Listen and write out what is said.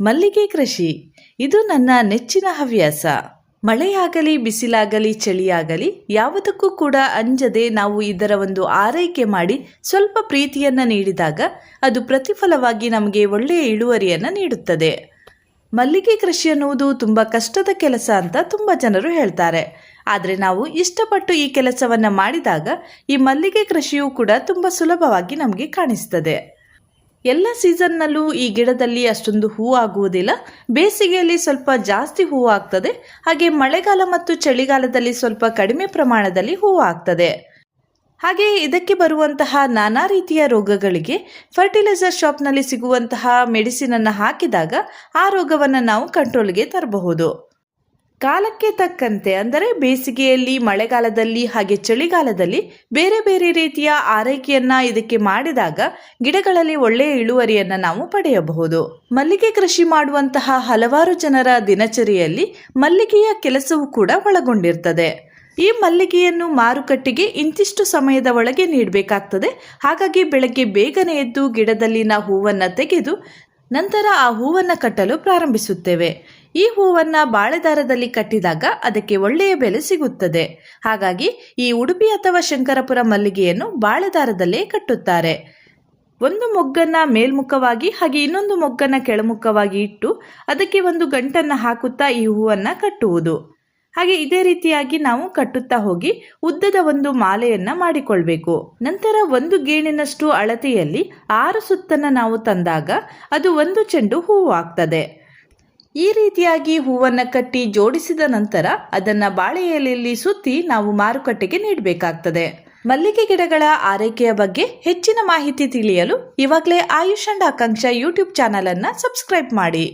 ಮಲ್ಲಿಗೆ ಕೃಷಿ. ಇದು ನನ್ನ ನೆಚ್ಚಿನ ಹವ್ಯಾಸ. ಮಳೆಯಾಗಲಿ, ಬಿಸಿಲಾಗಲಿ, ಚಳಿಯಾಗಲಿ, ಯಾವುದಕ್ಕೂ ಕೂಡ ಅಂಜದೆ ನಾವು ಇದರ ಒಂದು ಆರೈಕೆ ಮಾಡಿ ಸ್ವಲ್ಪ ಪ್ರೀತಿಯನ್ನು ನೀಡಿದಾಗ ಅದು ಪ್ರತಿಫಲವಾಗಿ ನಮಗೆ ಒಳ್ಳೆಯ ಇಳುವರಿಯನ್ನು ನೀಡುತ್ತದೆ. ಮಲ್ಲಿಗೆ ಕೃಷಿ ಅನ್ನುವುದು ತುಂಬ ಕಷ್ಟದ ಕೆಲಸ ಅಂತ ತುಂಬ ಜನರು ಹೇಳ್ತಾರೆ. ಆದರೆ ನಾವು ಇಷ್ಟಪಟ್ಟು ಈ ಕೆಲಸವನ್ನು ಮಾಡಿದಾಗ ಈ ಮಲ್ಲಿಗೆ ಕೃಷಿಯು ಕೂಡ ತುಂಬ ಸುಲಭವಾಗಿ ನಮಗೆ ಕಾಣಿಸ್ತದೆ. ಎಲ್ಲ ಸೀಸನ್ನಲ್ಲೂ ಈ ಗಿಡದಲ್ಲಿ ಅಷ್ಟೊಂದು ಹೂ ಆಗುವುದಿಲ್ಲ. ಬೇಸಿಗೆಯಲ್ಲಿ ಸ್ವಲ್ಪ ಜಾಸ್ತಿ ಹೂ ಆಗ್ತದೆ. ಹಾಗೆ ಮಳೆಗಾಲ ಮತ್ತು ಚಳಿಗಾಲದಲ್ಲಿ ಸ್ವಲ್ಪ ಕಡಿಮೆ ಪ್ರಮಾಣದಲ್ಲಿ ಹೂ ಆಗ್ತದೆ. ಹಾಗೆ ಇದಕ್ಕೆ ಬರುವಂತಹ ನಾನಾ ರೀತಿಯ ರೋಗಗಳಿಗೆ ಫರ್ಟಿಲೈಸರ್ ಶಾಪ್ನಲ್ಲಿ ಸಿಗುವಂತಹ ಮೆಡಿಸಿನನ್ನು ಹಾಕಿದಾಗ ಆ ರೋಗವನ್ನು ನಾವು ಕಂಟ್ರೋಲ್ಗೆ ತರಬಹುದು. ಕಾಲಕ್ಕೆ ತಕ್ಕಂತೆ, ಅಂದರೆ ಬೇಸಿಗೆಯಲ್ಲಿ, ಮಳೆಗಾಲದಲ್ಲಿ ಹಾಗೆ ಚಳಿಗಾಲದಲ್ಲಿ ಬೇರೆ ಬೇರೆ ರೀತಿಯ ಆರೈಕೆಯನ್ನ ಇದಕ್ಕೆ ಮಾಡಿದಾಗ ಗಿಡಗಳಲ್ಲಿ ಒಳ್ಳೆಯ ಇಳುವರಿಯನ್ನ ನಾವು ಪಡೆಯಬಹುದು. ಮಲ್ಲಿಗೆ ಕೃಷಿ ಮಾಡುವಂತಹ ಹಲವಾರು ಜನರ ದಿನಚರಿಯಲ್ಲಿ ಮಲ್ಲಿಗೆಯ ಕೆಲಸವೂ ಕೂಡ ಒಳಗೊಂಡಿರ್ತದೆ. ಈ ಮಲ್ಲಿಗೆಯನ್ನು ಮಾರುಕಟ್ಟೆಗೆ ಇಂತಿಷ್ಟು ಸಮಯದ ಒಳಗೆ ನೀಡಬೇಕಾಗ್ತದೆ. ಹಾಗಾಗಿ ಬೆಳಗ್ಗೆ ಬೇಗನೆ ಎದ್ದು ಗಿಡದಲ್ಲಿನ ಹೂವನ್ನು ತೆಗೆದು ನಂತರ ಆ ಹೂವನ್ನು ಕಟ್ಟಲು ಪ್ರಾರಂಭಿಸುತ್ತೇವೆ. ಈ ಹೂವನ್ನು ಬಾಳೆದಾರದಲ್ಲಿ ಕಟ್ಟಿದಾಗ ಅದಕ್ಕೆ ಒಳ್ಳೆಯ ಬೆಲೆ ಸಿಗುತ್ತದೆ. ಹಾಗಾಗಿ ಈ ಉಡುಪಿ ಅಥವಾ ಶಂಕರಪುರ ಮಲ್ಲಿಗೆಯನ್ನು ಬಾಳೆದಾರದಲ್ಲೇ ಕಟ್ಟುತ್ತಾರೆ. ಒಂದು ಮೊಗ್ಗನ್ನ ಮೇಲ್ಮುಖವಾಗಿ ಹಾಗೆ ಇನ್ನೊಂದು ಮೊಗ್ಗನ್ನ ಕೆಳಮುಖವಾಗಿ ಇಟ್ಟು ಅದಕ್ಕೆ ಒಂದು ಗಂಟನ್ನು ಹಾಕುತ್ತಾ ಈ ಹೂವನ್ನು ಕಟ್ಟುವುದು. ಹಾಗೆ ಇದೇ ರೀತಿಯಾಗಿ ನಾವು ಕಟ್ಟುತ್ತಾ ಹೋಗಿ ಉದ್ದದ ಒಂದು ಮಾಲೆಯನ್ನ ಮಾಡಿಕೊಳ್ಬೇಕು. ನಂತರ ಒಂದು ಗೇಣಿನಷ್ಟು ಅಳತೆಯಲ್ಲಿ ಆರು ಸುತ್ತನ್ನ ನಾವು ತಂದಾಗ ಅದು ಒಂದು ಚೆಂಡು ಹೂವು ಆಗ್ತದೆ. ಈ ರೀತಿಯಾಗಿ ಹೂವನ್ನು ಕಟ್ಟಿ ಜೋಡಿಸಿದ ನಂತರ ಅದನ್ನ ಬಾಳೆ ಎಲೆಯಲ್ಲಿ ಸುತ್ತಿ ನಾವು ಮಾರುಕಟ್ಟೆಗೆ ನೀಡಬೇಕಾಗ್ತದೆ. ಮಲ್ಲಿಗೆ ಗಿಡಗಳ ಆರೈಕೆಯ ಬಗ್ಗೆ ಹೆಚ್ಚಿನ ಮಾಹಿತಿ ತಿಳಿಯಲು ಇವಾಗಲೇ ಆಯುಷ್ ಅಂಡ್ ಆಕಾಂಕ್ಷಾ ಯೂಟ್ಯೂಬ್ ಚಾನಲನ್ನು ಸಬ್ಸ್ಕ್ರೈಬ್ ಮಾಡಿ.